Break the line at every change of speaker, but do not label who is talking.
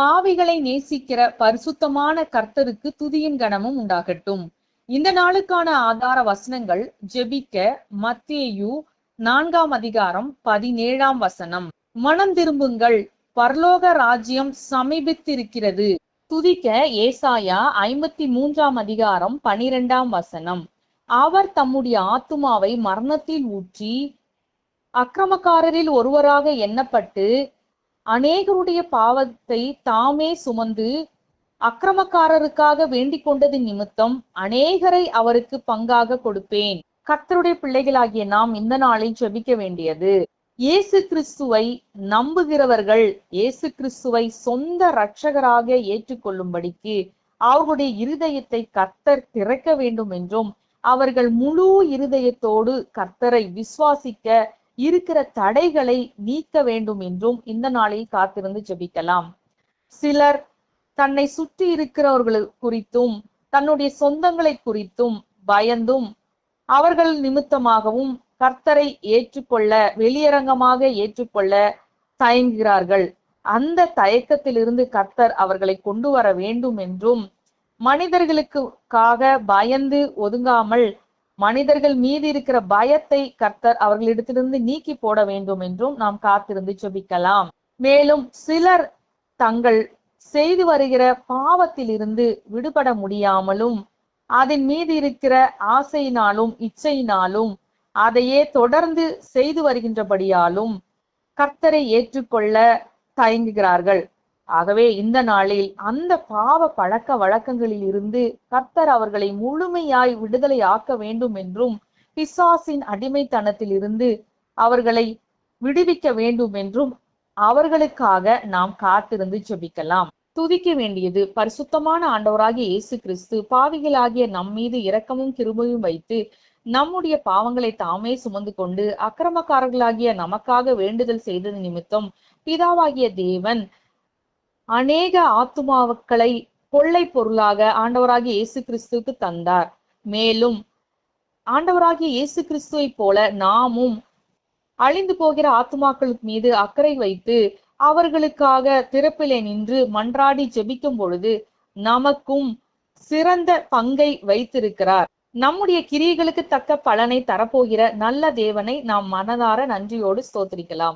பாவிகளை நேசிக்கிற பரிசுத்தமான கர்த்தருக்கு துதியின் கணமும் உண்டாகட்டும். இந்த நாளுக்கான ஆதார வசனங்கள் ஜெபிக்க மத்தேயு நான்காம் அதிகாரம் பதினேழாம் வசனம். மனம் திரும்புங்கள் பரலோக ராஜ்யம் சமீபித்திருக்கிறது. துதிக்க ஏசாயா ஐம்பத்தி மூன்றாம் அதிகாரம் பனிரெண்டாம் வசனம். அவர் தம்முடைய ஆத்துமாவை மரணத்தில் ஊற்றி அக்கிரமக்காரரில் ஒருவராக எண்ணப்பட்டு அநேகருடைய பாவத்தை தாமே சுமந்து அக்கிரமக்காரருக்காக வேண்டிக் கொண்டது நிமித்தம் அநேகரை அவருக்கு பங்காக கொடுப்பேன். கத்தருடைய பிள்ளைகளாகிய நாம் இந்த நாளில் செபிக்க வேண்டியது. இயேசு கிறிஸ்துவை நம்புகிறவர்கள் இயேசு கிறிஸ்துவை சொந்த இரட்சகராக ஏற்றுக்கொள்ளும்படிக்கு அவர்களுடைய இருதயத்தை கர்த்தர் திறக்க வேண்டும் என்றும் அவர்கள் முழு இருதயத்தோடு கர்த்தரை விசுவாசிக்க இருக்கிற தடைகளை நீக்க வேண்டும் என்றும் இந்த நாளில் காத்திருந்து ஜெபிக்கலாம். சிலர் தன்னை சுற்றி இருக்கிறவர்கள் குறித்தும் தன்னுடைய சொந்தங்களை குறித்தும் பயந்தும் அவர்கள் நிமித்தமாகவும் கர்த்தரை ஏற்றுக்கொள்ள வெளியரங்கமாக ஏற்றுக்கொள்ள தயங்குகிறார்கள். அந்த தயக்கத்திலிருந்து கர்த்தர் அவர்களை கொண்டு வர வேண்டும் என்றும் மனிதர்களுக்காக பயந்து ஒதுங்காமல் மனிதர்கள் மீது இருக்கிற பயத்தை கர்த்தர் அவர்களிடத்திலிருந்து நீக்கி போட வேண்டும் என்றும் நாம் காத்திருந்து ஜெபிக்கலாம். மேலும் சிலர் தங்கள் செய்து வருகிற பாவத்திலிருந்து விடுபட முடியாமலும் அதன் மீது இருக்கிற ஆசையினாலும் இச்சையினாலும் அதையே தொடர்ந்து செய்து வருகின்றபடியாலும் கர்த்தரை ஏற்றுக்கொள்ள தயங்குகிறார்கள். ஆகவே இந்த நாளில் அந்த பாவ பழக்க வழக்கங்களில் இருந்து கர்த்தர் அவர்களை முழுமையாய் விடுதலை ஆக்க வேண்டும் என்றும் பிசாசின் அடிமைத்தனத்தில் இருந்து அவர்களை விடுவிக்க வேண்டும் என்றும் அவர்களுக்காக நாம் காத்திருந்து ஜெபிக்கலாம். துதிக்க வேண்டியது பரிசுத்தமான ஆண்டவராகிய இயேசு கிறிஸ்து பாவிகளாகிய நம் மீது இரக்கமும் கிருபையும் வைத்து நம்முடைய பாவங்களை தாமே சுமந்து கொண்டு அக்கிரமக்காரர்களாகிய நமக்காக வேண்டுதல் செய்தது நிமித்தம் பிதாவாகிய தேவன் அநேக ஆத்துமாக்களை கொள்ளை பொருளாக ஆண்டவராகிய இயேசு கிறிஸ்துவுக்கு தந்தார். மேலும் ஆண்டவராகிய இயேசு கிறிஸ்துவை போல நாமும் அழிந்து போகிற ஆத்துமாக்கள் மீது அக்கறை வைத்து அவர்களுக்காக திறப்பிலே நின்று மன்றாடி ஜெபிக்கும் பொழுது நமக்கும் சிறந்த பங்கை வைத்திருக்கிறார். நம்முடைய கிரியைகளுக்கு தக்க பலனை தரப்போகிற நல்ல தேவனை நாம் மனதார நன்றியோடு ஸ்தோத்திரிக்கலாம்.